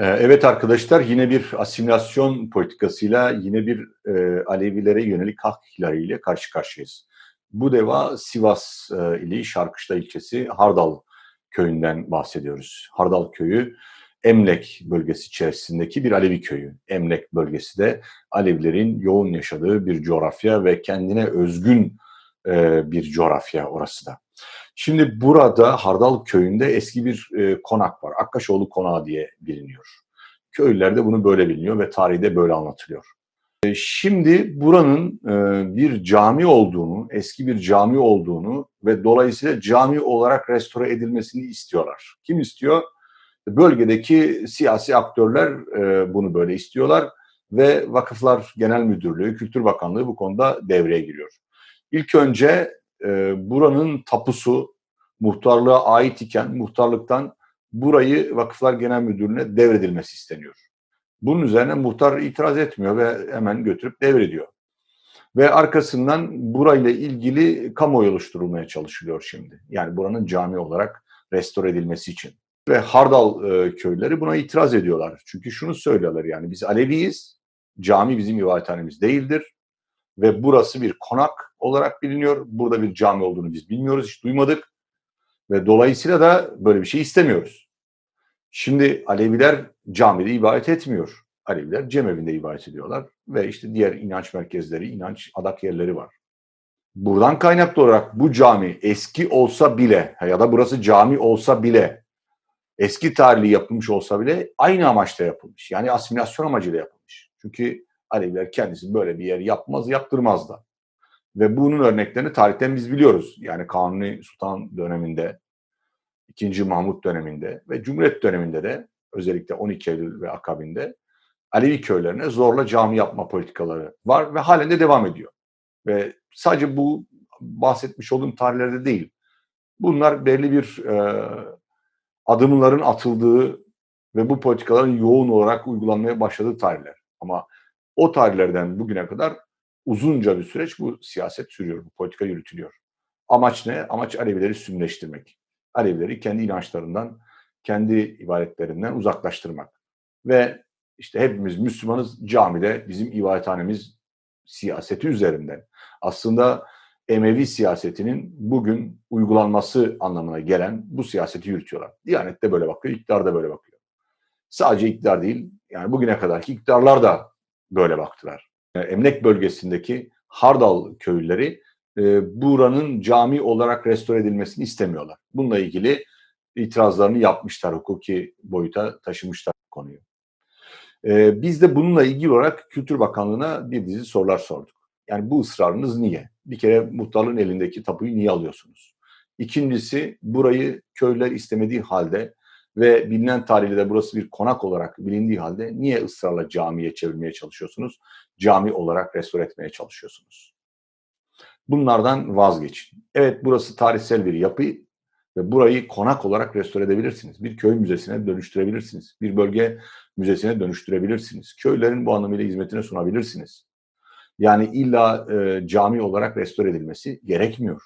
Ee, Evet arkadaşlar yine bir asimilasyon politikasıyla yine bir e, Alevilere yönelik hak ihlali ile karşı karşıyayız. Bu deva Sivas e, ili Şarkışla ilçesi Hardal köyünden bahsediyoruz. Hardal köyü Emlek bölgesi içerisindeki bir Alevi köyü. Emlek bölgesi de Alevilerin yoğun yaşadığı bir coğrafya ve kendine özgün e, bir coğrafya orası da. Şimdi burada Hardal köyünde eski bir e, konak var. Akkaşoğlu Konağı diye biliniyor. Köylüler de bunu böyle biliniyor ve tarihte böyle anlatılıyor. E, şimdi buranın e, bir cami olduğunu, eski bir cami olduğunu ve dolayısıyla cami olarak restore edilmesini istiyorlar. Kim istiyor? Bölgedeki siyasi aktörler e, bunu böyle istiyorlar ve Vakıflar Genel Müdürlüğü, Kültür Bakanlığı bu konuda devreye giriyor. İlk önce e, buranın tapusu muhtarlığa ait iken muhtarlıktan burayı Vakıflar Genel Müdürlüğü'ne devredilmesi isteniyor. Bunun üzerine muhtar itiraz etmiyor ve hemen götürüp devrediyor. Ve arkasından burayla ilgili kamuoyu oluşturulmaya çalışılıyor şimdi. Yani buranın cami olarak restore edilmesi için. Ve Hardal e, köyleri buna itiraz ediyorlar. Çünkü şunu söylüyorlar yani biz Aleviyiz, cami bizim ibadethanemiz değildir ve burası bir konak olarak biliniyor. Burada bir cami olduğunu biz bilmiyoruz, hiç duymadık ve dolayısıyla da böyle bir şey istemiyoruz. Şimdi Aleviler camide ibadet etmiyor. Aleviler cemevinde ibadet ediyorlar ve işte diğer inanç merkezleri, inanç adak yerleri var. Buradan kaynaklı olarak bu cami eski olsa bile ya da burası cami olsa bile eski tarihli yapılmış olsa bile aynı amaçla yapılmış. Yani asimilasyon amacıyla yapılmış. Çünkü Aleviler kendisi böyle bir yer yapmaz, yaptırmaz da. Ve bunun örneklerini tarihten biz biliyoruz. Yani Kanuni Sultan döneminde, 2. Mahmut döneminde ve Cumhuriyet döneminde de özellikle 12 Eylül ve akabinde Alevi köylerine zorla cami yapma politikaları var ve halen de devam ediyor. Ve sadece bu bahsetmiş olduğum tarihlerde değil. Bunlar belli bir e, adımların atıldığı ve bu politikaların yoğun olarak uygulanmaya başladığı tarihler. Ama o tarihlerden bugüne kadar uzunca bir süreç bu siyaset sürüyor, bu politika yürütülüyor. Amaç ne? Amaç Alevileri sünleştirmek. Alevileri kendi inançlarından, kendi ibadetlerinden uzaklaştırmak. Ve işte hepimiz Müslümanız camide bizim ibadethanemiz siyaseti üzerinden. Aslında Emevi siyasetinin bugün uygulanması anlamına gelen bu siyaseti yürütüyorlar. Diyanet de böyle bakıyor, iktidar da böyle bakıyor. Sadece iktidar değil, yani bugüne kadarki iktidarlar da böyle baktılar. Emlek bölgesindeki Hardal köylüleri e, buranın cami olarak restore edilmesini istemiyorlar. Bununla ilgili itirazlarını yapmışlar, hukuki boyuta taşımışlar konuyu. E, biz de bununla ilgili olarak Kültür Bakanlığı'na bir dizi sorular sorduk. Yani bu ısrarınız niye? Bir kere muhtarlığın elindeki tapuyu niye alıyorsunuz? İkincisi burayı köylüler istemediği halde ve bilinen tarihte de burası bir konak olarak bilindiği halde niye ısrarla camiye çevirmeye çalışıyorsunuz? Cami olarak restore etmeye çalışıyorsunuz. Bunlardan vazgeçin. Evet burası tarihsel bir yapı ve burayı konak olarak restore edebilirsiniz. Bir köy müzesine dönüştürebilirsiniz. Bir bölge müzesine dönüştürebilirsiniz. Köylerin bu anlamıyla hizmetine sunabilirsiniz. Yani illa e, cami olarak restore edilmesi gerekmiyor.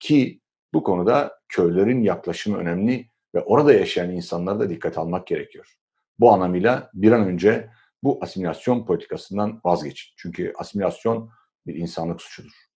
Ki bu konuda köylerin yaklaşımı önemli ve orada yaşayan insanlara da dikkat almak gerekiyor. Bu anlamıyla bir an önce bu asimilasyon politikasından vazgeçin. Çünkü asimilasyon bir insanlık suçudur.